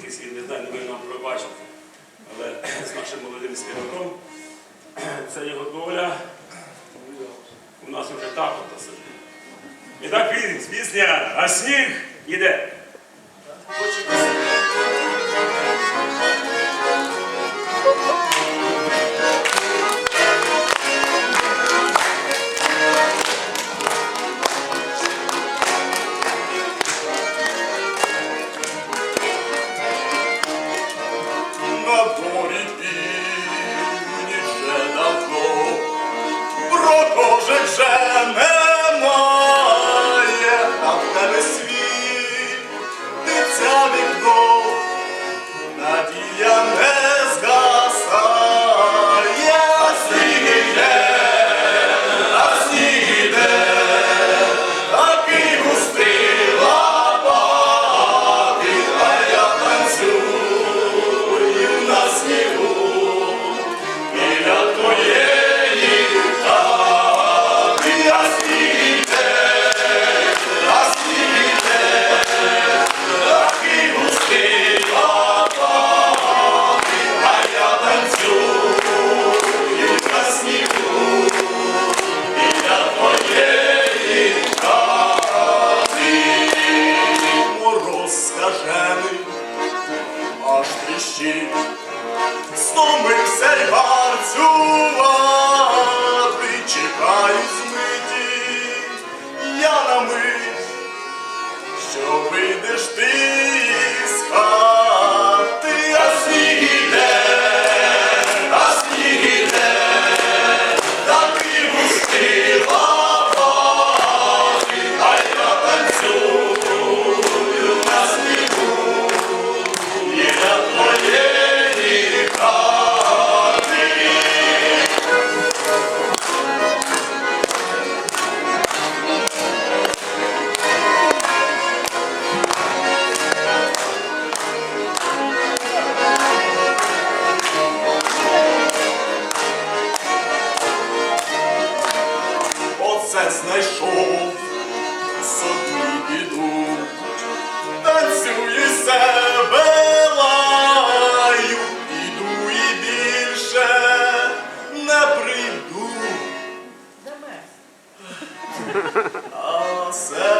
якийсь він не знає, не нам пробачити. Але з нашим молодим співаком це його доля у нас вже так от. І так з пісня, а сніг іде. на турі півніше давно, про кожен жене. знайшов. Собі біду, танцюю себе лаю, іду і більше не прийду. А все